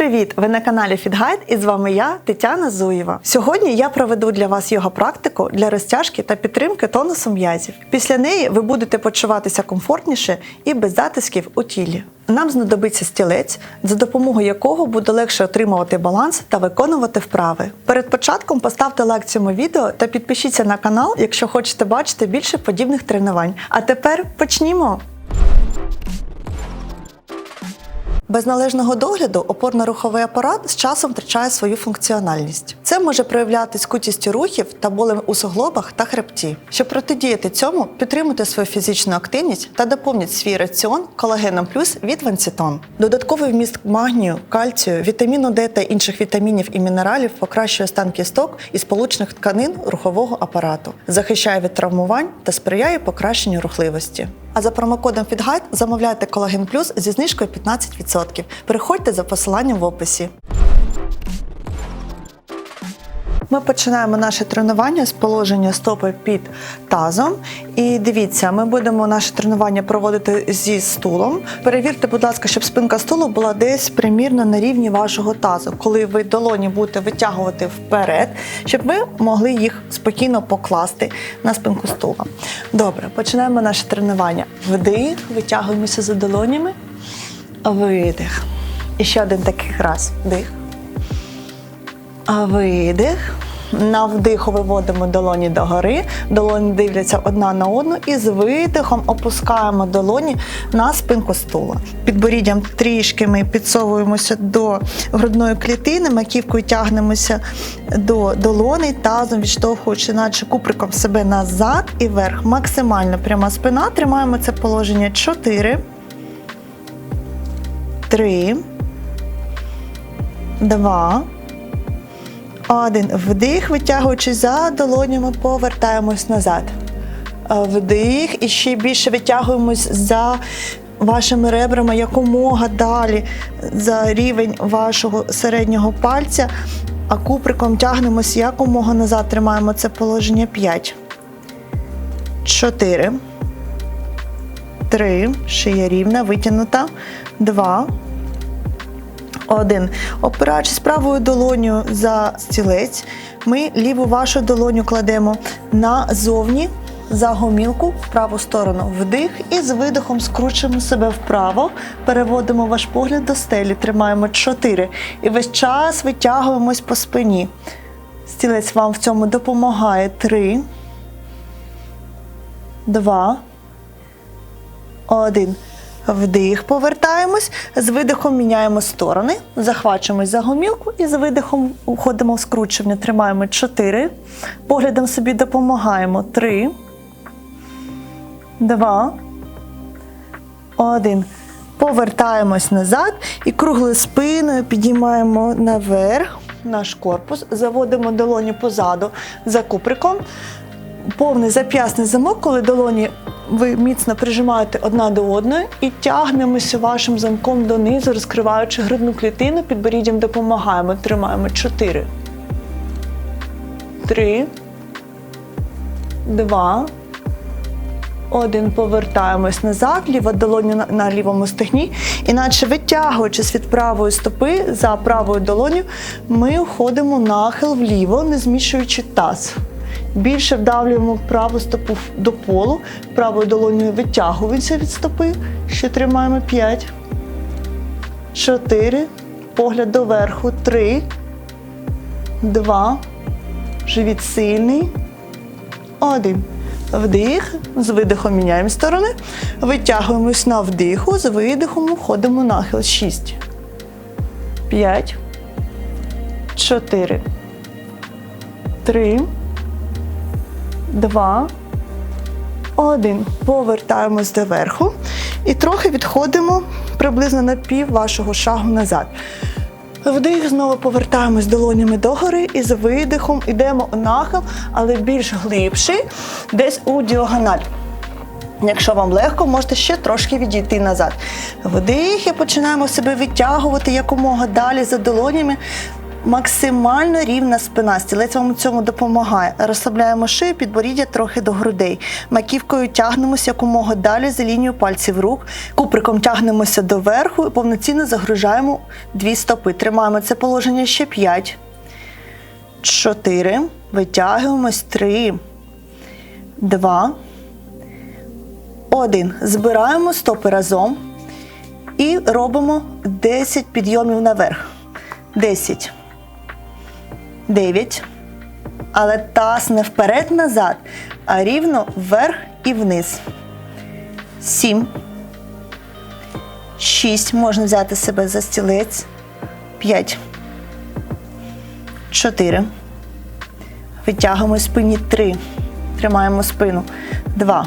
привіт! Ви на каналі FitGuide і з вами я, Тетяна Зуєва. Сьогодні я проведу для вас йога практику для розтяжки та підтримки тонусу м'язів. Після неї ви будете почуватися комфортніше і без затисків у тілі. Нам знадобиться стілець, за допомогою якого буде легше отримувати баланс та виконувати вправи. Перед початком поставте лайк цьому відео та підпишіться на канал, якщо хочете бачити більше подібних тренувань. А тепер почнімо! Без належного догляду опорно-руховий апарат з часом втрачає свою функціональність. Це може проявлятися скутістю рухів та болем у суглобах та хребті. Щоб протидіяти цьому, підтримуйте свою фізичну активність та доповніть свій раціон колагеном плюс від Ванцітон. Додатковий вміст магнію, кальцію, вітаміну Д та інших вітамінів і мінералів покращує стан кісток і сполучних тканин рухового апарату, захищає від травмувань та сприяє покращенню рухливості. А за промокодом FitGuide замовляйте колаген плюс зі знижкою 15%. Переходьте за посиланням в описі. Ми починаємо наше тренування з положення стопи під тазом. І дивіться, ми будемо наше тренування проводити зі стулом. Перевірте, будь ласка, щоб спинка стулу була десь примірно на рівні вашого тазу, коли ви долоні будете витягувати вперед, щоб ви могли їх спокійно покласти на спинку стула. Добре, починаємо наше тренування. Вдих, витягуємося за долонями. Видих. І ще один такий раз. Вдих. Видих. На вдиху виводимо долоні догори, долоні дивляться одна на одну і з видихом опускаємо долоні на спинку стула. Підборіддям трішки ми підсовуємося до грудної клітини, маківкою тягнемося до долоней, тазом відштовхуючи, наче куприком себе назад і вверх. Максимально пряма спина. Тримаємо це положення 4, 3, 2, один. Вдих, витягуючи за долонями, повертаємось назад. Е, Вдих і ще більше витягуємось за вашими ребрами якомога далі за рівень вашого середнього пальця, а куприком тягнемось якомога назад. Тримаємо це положення 5. 4. 3. Шия рівна, витягнута. 2. Один. Опираючись правою долоню за стілець, ми ліву вашу долоню кладемо назовні за гомілку в праву сторону. Вдих і з видихом скручуємо себе вправо, переводимо ваш погляд до стелі, тримаємо 4. І весь час витягуємось по спині. Стілець вам в цьому допомагає. 3, 2, 1. Вдих, повертаємось, з видихом міняємо сторони, захвачуємось за гомілку і з видихом уходимо в скручування. Тримаємо 4. Поглядом собі допомагаємо. 3, 2, 1. Повертаємось назад і круглою спиною підіймаємо наверх наш корпус, заводимо долоні позаду за куприком. Повний зап'ясний замок, коли долоні ви міцно прижимаєте одна до одної і тягнемося вашим замком донизу, розкриваючи грудну клітину, підборіддям допомагаємо. Тримаємо 4, 3, 2, 1. Повертаємось назад, ліва долоня на, лівому стегні. Іначе витягуючись від правої стопи за правою долоню, ми входимо нахил вліво, не змішуючи таз. Більше вдавлюємо праву стопу до полу, правою долонею витягуємося від стопи. Ще тримаємо 5, 4, погляд доверху, 3, 2, живіт сильний, 1. Вдих, з видихом міняємо сторони, витягуємось на вдиху, з видихом входимо нахил 6, 5, 4, 3, Два, один. Повертаємось до верху і трохи відходимо приблизно на пів вашого шагу назад. Вдих, знову повертаємось долонями догори і з видихом йдемо у нахил, але більш глибший, десь у діагональ. Якщо вам легко, можете ще трошки відійти назад. Вдих і починаємо себе відтягувати якомога далі за долонями Максимально рівна спина. Стілець вам у цьому допомагає. Розслабляємо шию, підборіддя трохи до грудей. Маківкою тягнемося якомога далі за лінію пальців рук. Куприком тягнемося до верху і повноцінно загружаємо дві стопи. Тримаємо це положення ще 5. 4. Витягуємось. 3. 2. 1. Збираємо стопи разом. І робимо 10 підйомів наверх. 10. 9. Але таз не вперед-назад, а рівно вверх і вниз. 7. 6. Можна взяти себе за стілець. 5. 4. Витягуємо спині 3. Тримаємо спину. 2.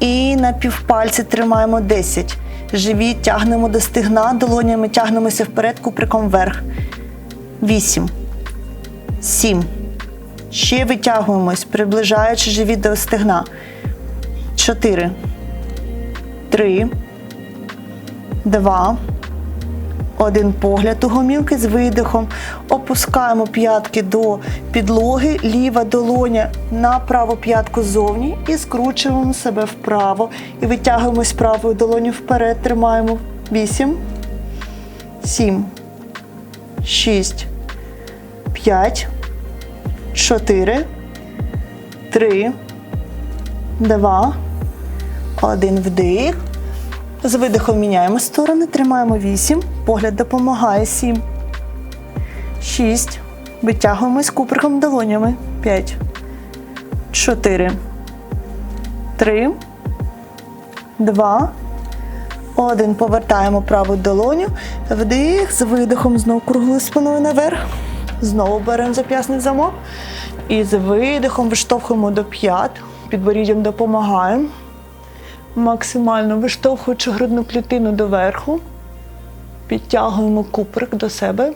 І на півпальці тримаємо 10. Живіт тягнемо до стегна, долонями тягнемося вперед, куприком вверх. 8. 7. Ще витягуємось, приближаючи живіт до стегна. 4. 3. 2. Один погляд у гомілки з видихом. Опускаємо п'ятки до підлоги, ліва долоня на праву п'ятку ззовні і скручуємо себе вправо. І витягуємось правою долоню вперед. Тримаємо. 8, 7, 6, 5, 4, 3, 2, 1. Вдих. З видихом міняємо сторони, тримаємо 8, погляд допомагає 7, 6, витягуємось куприком долонями. 5, 4, 3, 2, 1. Повертаємо праву долоню, вдих, з видихом знову круглою спиною наверх. Знову беремо зап'ясний замок і з видихом виштовхуємо до п'ят, підборіддям допомагаємо максимально виштовхуючи грудну клітину доверху, підтягуємо куприк до себе,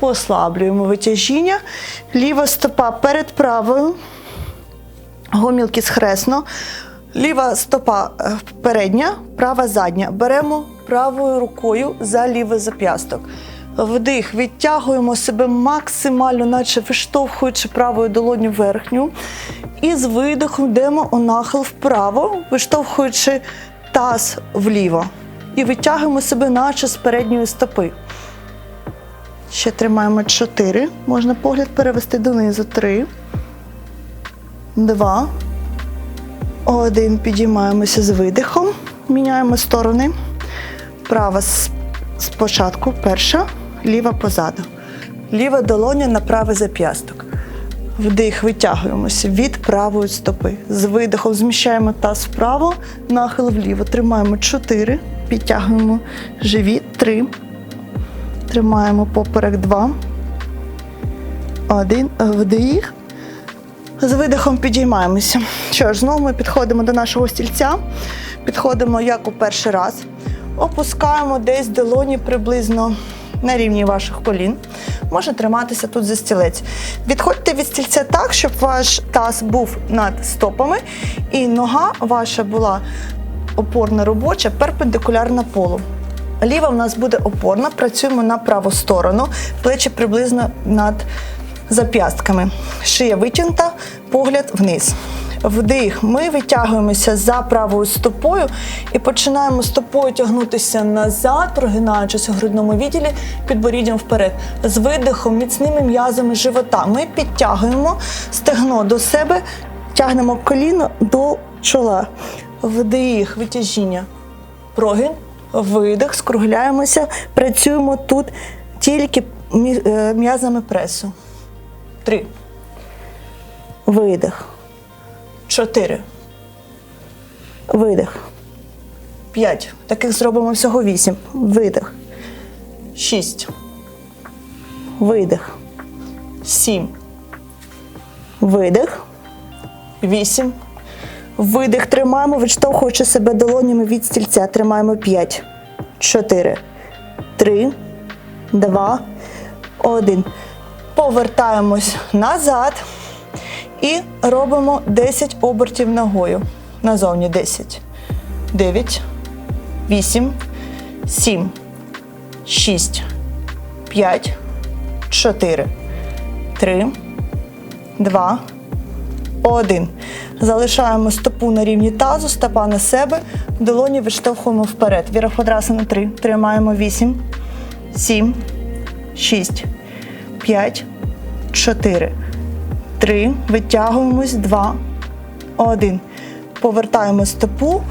послаблюємо витяжіння, ліва стопа перед правою, гомілки схресно, ліва стопа е, передня, права задня. Беремо правою рукою за лівий зап'ясток. Вдих, відтягуємо себе максимально, наче виштовхуючи правою долоню верхню. І з видихом йдемо у нахил вправо, виштовхуючи таз вліво. І витягуємо себе, наче з передньої стопи. Ще тримаємо 4. Можна погляд перевести донизу. 3. 2. 1. Підіймаємося з видихом. Міняємо сторони. Права спочатку, перша, ліва позаду. Ліва долоня на правий зап'ясток. Вдих, витягуємося від правої стопи. З видихом зміщаємо таз вправо, нахил вліво. Тримаємо 4, підтягуємо живіт 3. Тримаємо поперек 2. 1. Вдих. З видихом підіймаємося. Що ж, знову ми підходимо до нашого стільця. Підходимо як у перший раз. Опускаємо десь долоні приблизно на рівні ваших колін. Може триматися тут за стілець. Відходьте від стільця так, щоб ваш таз був над стопами і нога ваша була опорна робоча, перпендикулярна полу. Ліва в нас буде опорна, працюємо на праву сторону, плечі приблизно над зап'ястками. Шия витягнута, погляд вниз. Вдих. Ми витягуємося за правою стопою і починаємо стопою тягнутися назад, прогинаючись у грудному відділі підборіддям вперед. З видихом, міцними м'язами живота. Ми підтягуємо стегно до себе, тягнемо коліно до чола. Вдих, витяжіння. Прогин, видих, скругляємося, працюємо тут тільки е, м'язами пресу. Три. Видих. Чотири. Видих. П'ять. Таких зробимо всього вісім. Видих. Шість. Видих. Сім. Видих. Вісім. Видих тримаємо, відштовхуючи себе долонями від стільця. Тримаємо 5, 4, 3, 2, 1. Повертаємось назад і робимо 10 обертів ногою. Назовні 10, 9, 8, 7, 6, 5, 4, 3, 2, 1. Залишаємо стопу на рівні тазу, стопа на себе, долоні відштовхуємо вперед. Вірахвадраса на 3. Тримаємо 8, 7, 6, 5, 4, 3. Витягуємось. 2, 1. Повертаємо стопу.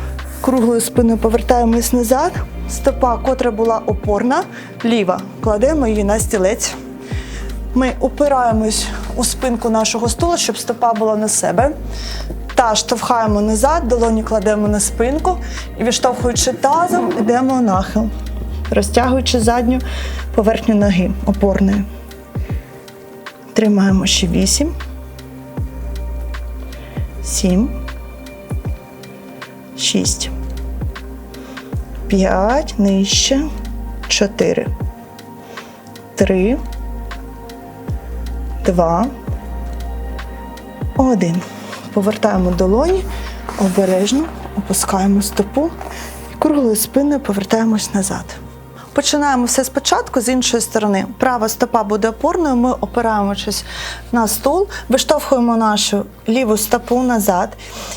Круглою спиною повертаємось назад. Стопа, котра була опорна, ліва. Кладемо її на стілець. Ми опираємось у спинку нашого стула, щоб стопа була на себе. Та штовхаємо назад, долоні кладемо на спинку і відштовхуючи тазом, йдемо нахил, розтягуючи задню поверхню ноги опорної. Тримаємо ще 8, 7, 6, 5, нижче, 4, 3, Два. Один. Повертаємо долоні, обережно опускаємо стопу. І круглою спиною повертаємось назад. Починаємо все спочатку з іншої сторони. Права стопа буде опорною, ми опираємось на стул, виштовхуємо нашу ліву стопу назад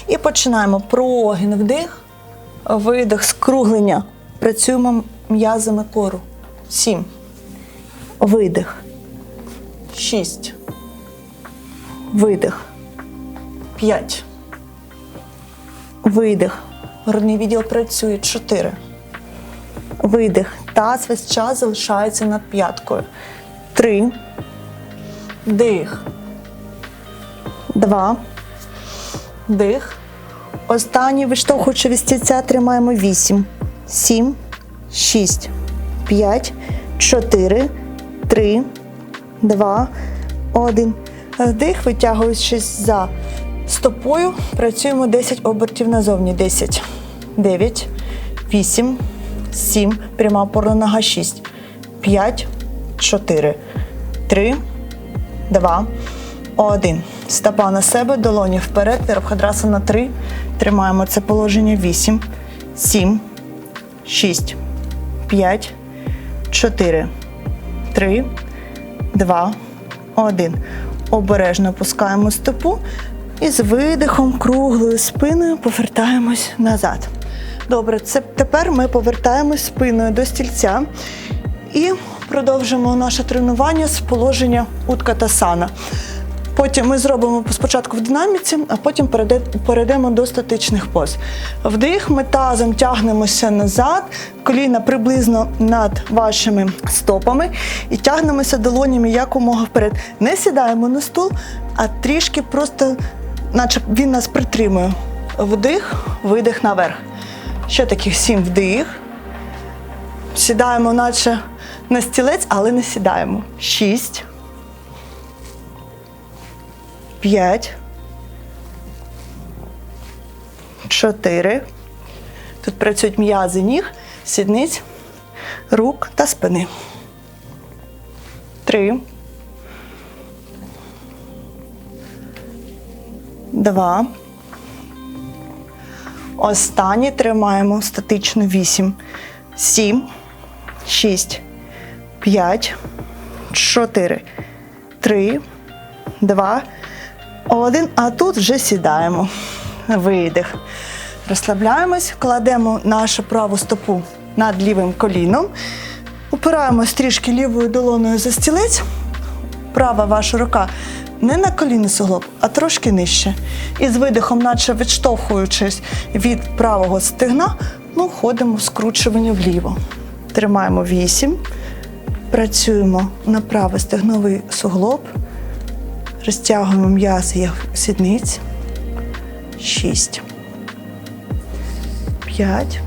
і починаємо прогін вдих, видих, скруглення. Працюємо м'язами кору. Сім. Видих. Шість. Видих. П'ять. Видих. Грудний відділ працює. Чотири. Видих. Таз весь час залишається над п'яткою. Три. Дих. Два. Дих. Останній виштовхуючи від тримаємо вісім. Сім. Шість. П'ять. Чотири. Три. Два. Один. Вдих, витягуючись за стопою, працюємо 10 обертів назовні. 10, 9, 8, 7, пряма опорна нога 6, 5, 4, 3, 2, 1. Стопа на себе, долоні вперед, вірабхадраса на 3. Тримаємо це положення 8, 7, 6, 5, 4, 3, 2, 1. Обережно опускаємо стопу і з видихом, круглою спиною повертаємось назад. Добре, це тепер ми повертаємось спиною до стільця і продовжимо наше тренування з положення уткатасана. Потім ми зробимо спочатку в динаміці, а потім перейдемо до статичних поз. Вдих, ми тазом тягнемося назад, коліна приблизно над вашими стопами і тягнемося долонями якомога вперед. Не сідаємо на стул, а трішки просто, наче він нас притримує. Вдих, видих наверх. Ще таких сім вдих. Сідаємо, наче на стілець, але не сідаємо. Шість. П'ять. Чотири. Тут працюють м'язи ніг, сідниць, рук та спини. Три. Два. Останній тримаємо статично вісім. Сім. Шість. П'ять. Чотири. Три. Два. Один. А тут вже сідаємо. Видих. Розслабляємось, кладемо нашу праву стопу над лівим коліном. Упираємось трішки лівою долоною за стілець. Права ваша рука не на коліни суглоб, а трошки нижче. І з видихом, наче відштовхуючись від правого стегна, ми входимо в скручування вліво. Тримаємо 8. Працюємо на правий стегновий суглоб. Розтягуємо м'язи сідниць. 6. 5.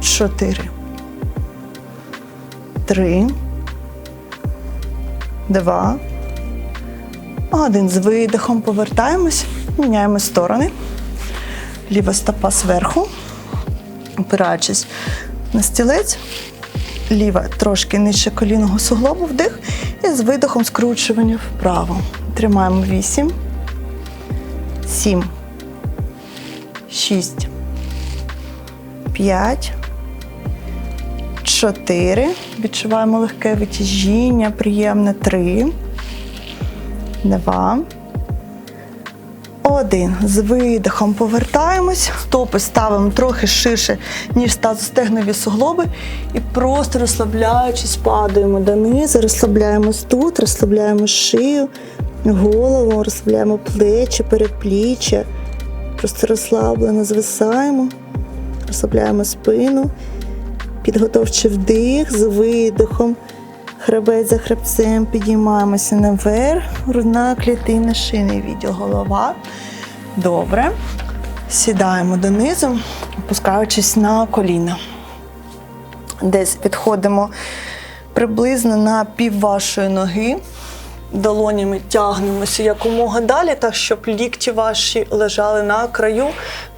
4. 3. Два. Один з видихом повертаємось, міняємо сторони. Ліва стопа зверху, опираючись на стілець. Ліва трошки нижче колінного суглобу вдих. І з видихом скручування вправо. Тримаємо 8, 7, 6, 5, Чотири. Відчуваємо легке витяжіння, приємне. Три. Два. Один. З видихом повертаємось. Стопи ставимо трохи ширше, ніж тазостегнові суглоби. І просто розслабляючись, падаємо донизу, розслабляємось тут, розслабляємо шию, голову, розслабляємо плечі, передпліччя. Просто розслаблено звисаємо, розслабляємо спину, підготовчий вдих з видихом. Хребець за хребцем підіймаємося наверх, грудна клітина, шийний відділ, голова. Добре. Сідаємо донизу, опускаючись на коліна. Десь відходимо приблизно на пів вашої ноги. Долонями тягнемося якомога далі, так щоб лікті ваші лежали на краю,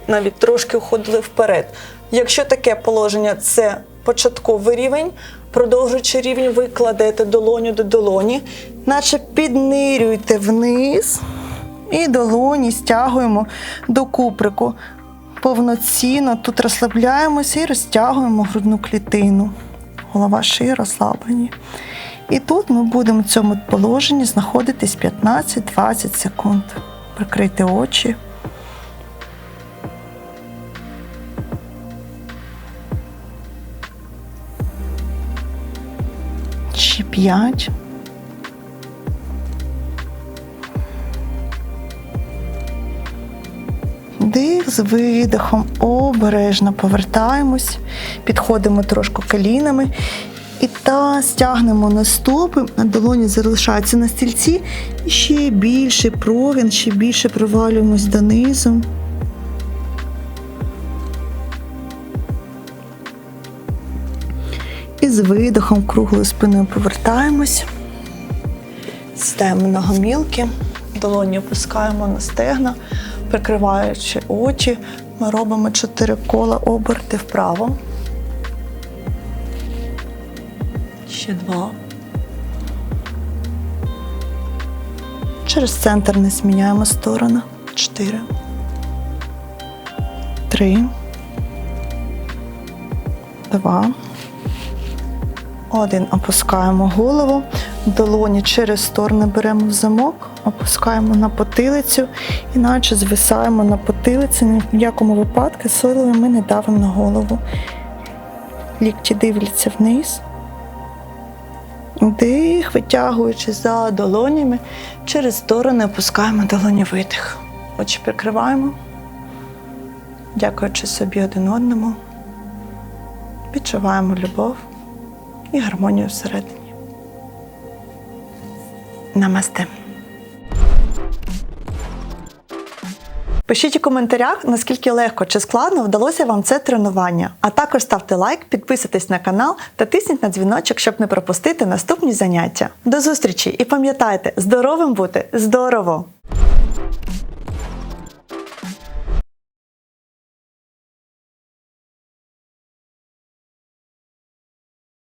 навіть трошки уходили вперед. Якщо таке положення це початковий рівень, продовжуючи рівень, ви кладете долоню до долоні, наче піднирюєте вниз і долоні стягуємо до куприку. Повноцінно тут розслабляємося і розтягуємо грудну клітину. Голова шиї розслаблені. І тут ми будемо в цьому положенні знаходитись 15-20 секунд. Прикрийте очі. 5. Дих з видихом, обережно повертаємось, підходимо трошки колінами. І та стягнемо на стопи, на долоні залишаються на стільці, і ще більше прогин, ще більше провалюємось донизу. Видихом круглою спиною повертаємось, сідаємо на гомілки, долоні опускаємо на стегна, прикриваючи очі, ми робимо чотири кола оберти вправо. Ще два. Через центр не зміняємо сторону. Чотири. Три. Два. Один. Опускаємо голову. Долоні через сторони беремо в замок, опускаємо на потилицю, іначе звисаємо на потилиці. Ні в якому випадку силою ми не давимо на голову. Лікті дивляться вниз. Дих, витягуючи за долонями, через сторони опускаємо долоні видих. Очі прикриваємо, дякуючи собі один одному. Відчуваємо любов і гармонію всередині. Намасте. Пишіть у коментарях, наскільки легко чи складно вдалося вам це тренування. А також ставте лайк, підписуйтесь на канал та тисніть на дзвіночок, щоб не пропустити наступні заняття. До зустрічі і пам'ятайте, здоровим бути здорово!